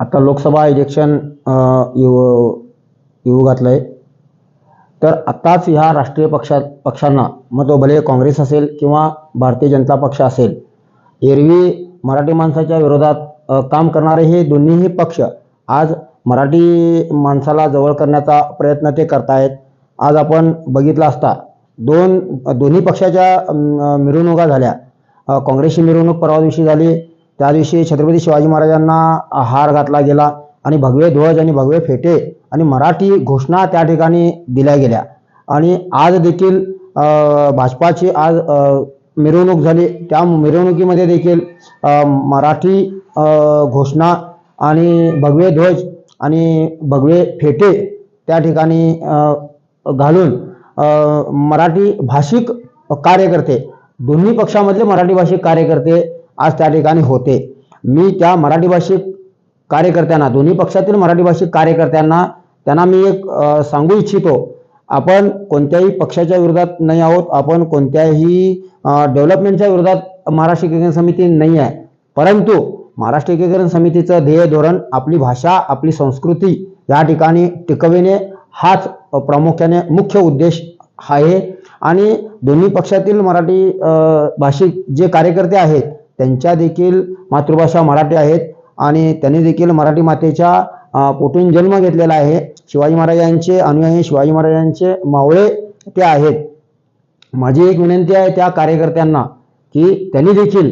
आता लोकसभा इलेक्शन येऊ येऊ घातलं आहे तर आत्ताच ह्या राष्ट्रीय पक्षा पक्षांना मग तो भले काँग्रेस असेल किंवा भारतीय जनता पक्ष असेल एरवी मराठी माणसाच्या विरोधात काम करणारे हे दोन्हीही पक्ष आज मराठी माणसाला जवळ करण्याचा प्रयत्न ते करतायत. आज आपण बघितलं असता दोन दोन्ही पक्षाच्या मिरवणुका झाल्या. काँग्रेसची मिरवणूक परवा दिवशी झाली त्या दिवशी छत्रपती शिवाजी महाराजांना हार घातला गेला आणि भगवे ध्वज आणि भगवे फेटे आणि मराठी घोषणा त्या ठिकाणी दिल्या गेल्या. आणि आज देखील भाजपाची आज मिरवणूक झाली. त्या मिरवणुकीमध्ये देखील मराठी घोषणा आणि भगवे ध्वज आणि भगवे फेटे त्या ठिकाणी घालून मराठी भाषिक कार्यकर्ते दोन्ही पक्षामधले मराठी भाषिक कार्यकर्ते आज त्या ठिकाणी होते. मी त्या मराठी भाषिक कार्यकर्त्यांना दोन्ही पक्षातील मराठी भाषिक कार्यकर्त्यांना त्यांना मी एक सांगू इच्छितो. आपण कोणत्याही पक्षाच्या विरोधात नाही आहोत. आपण कोणत्याही डेव्हलपमेंटच्या विरोधात महाराष्ट्र एकीकरण समिती नाही आहे. परंतु महाराष्ट्र एकीकरण समितीचं ध्येय धोरण आपली भाषा आपली संस्कृती या ठिकाणी टिकविणे हाच प्रामुख्याने मुख्य उद्देश आहे. आणि दोन्ही पक्षातील मराठी भाषिक जे कार्यकर्ते आहेत त्यांच्या देखील मातृभाषा मराठी आहेत आणि त्यांनी देखील मराठी मातेच्या पोटून जन्म घेतलेला आहे. शिवाजी महाराजांचे अनुयायी शिवाजी महाराजांचे मावळे ते आहेत. माझी एक विनंती आहे त्या कार्यकर्त्यांना की त्यांनी देखील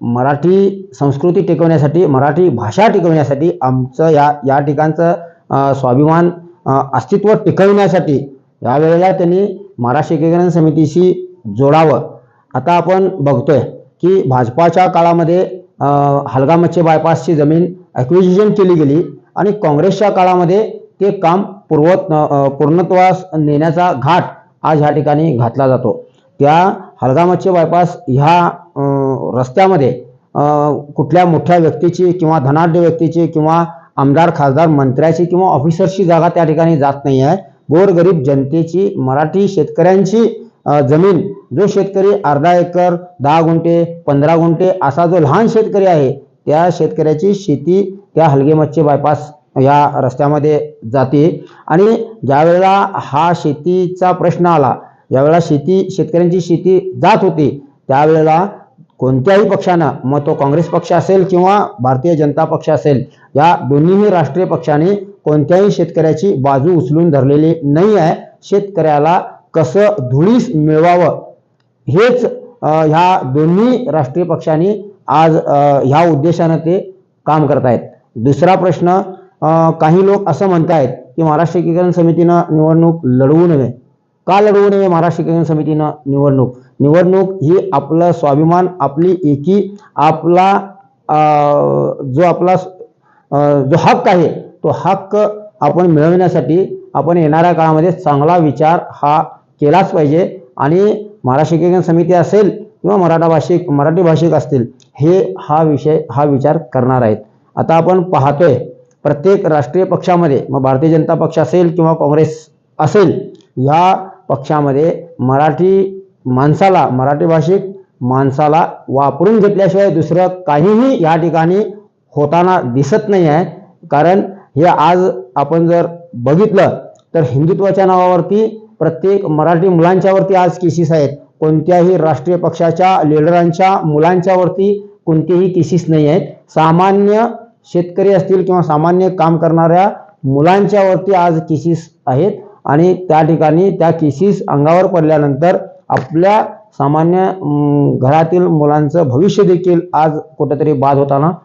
मराठी संस्कृती टिकवण्यासाठी मराठी भाषा टिकवण्यासाठी आमचं या या ठिकाणचं स्वाभिमान अस्तित्व टिकवण्यासाठी यावेळेला त्यांनी महाराष्ट्र एकीकरण समितीशी जोडावं. आता आपण बघतोय की भाजपाच्या काळामध्ये हलगामच्चे बायपासची जमीन ॲक्विजिशन केली गेली आणि काँग्रेसच्या काळामध्ये ते काम पूर्वत पूर्णत्वास नेण्याचा घाट आज ह्या ठिकाणी घातला जातो. त्या हलगामच्छे बायपास ह्या रस्त्यामध्ये कुठल्या मोठ्या व्यक्तीची किंवा धनाढ्य व्यक्तीची किंवा आमदार खासदार मंत्र्याची किंवा ऑफिसरची जागा त्या ठिकाणी जात नाही आहे गोरगरीब जनतेची मराठी शेतकऱ्यांची जमीन जो शेतकरी अर्धा एकर दहा गुंठे पंधरा गुंठे असा जो लहान शेतकरी आहे त्या शेतकऱ्याची शेती त्या हलगे मच्छी बायपास या रस्त्यामध्ये जाते. आणि ज्यावेळेला हा शेतीचा प्रश्न आला ज्यावेळेला शेती शेतकऱ्यांची शेती जात होती त्यावेळेला कोणत्याही पक्षानं मग तो काँग्रेस पक्ष असेल किंवा भारतीय जनता पक्ष असेल या दोन्हीही राष्ट्रीय पक्षाने कोणत्याही शेतकऱ्याची बाजू उचलून धरलेली नाही आहे. शेतकऱ्याला कसं धुळीस मिळवावं? हेच ह्या दोन्ही राष्ट्रीय पक्षांनी आज ह्या उद्देशानं ते काम करत आहेत दुसरा प्रश्न काही लोक असं म्हणतायत की महाराष्ट्र एकीकरण समितीनं निवडणूक लढवू नये. का लढवू नये महाराष्ट्र एकीकरण समितीनं निवडणूक? निवडणूक ही आपलं स्वाभिमान आपली एकी आपला जो आपला जो हक्क आहे तो हक्क आपण मिळवण्यासाठी आपण येणाऱ्या काळामध्ये चांगला विचार हा केलाच पाहिजे. आणि महाराष्ट्र एकीकरण समिती असेल किंवा मराठा भाषिक मराठी भाषिक असतील हे हा विषय हा विचार करणार आहेत. आता आपण पाहतोय प्रत्येक राष्ट्रीय पक्षामध्ये मग भारतीय जनता पक्ष असेल किंवा काँग्रेस असेल या पक्षामध्ये मराठी माणसाला मराठी भाषिक माणसाला वापरून घेतल्याशिवाय दुसरं काहीही या ठिकाणी होताना दिसत नाही आहे. कारण हे आज आपण जर बघितलं तर हिंदुत्वाच्या नावावरती प्रत्येक मराठी मुलांच्यावरती आज केसेस आहेत. कोणत्याही राष्ट्रीय पक्षाच्या लिडरांच्या मुलांच्यावरती कोणतेही केसेस नाही आहेत. सामान्य शेतकरी असतील किंवा सामान्य काम करणाऱ्या मुलांच्यावरती आज केसेस आहेत. आणि त्या ठिकाणी त्या केसेस अंगावर पडल्यानंतर आपल्या सामान्य घरातील मुलांचं भविष्य देखील आज कुठेतरी बाद होताना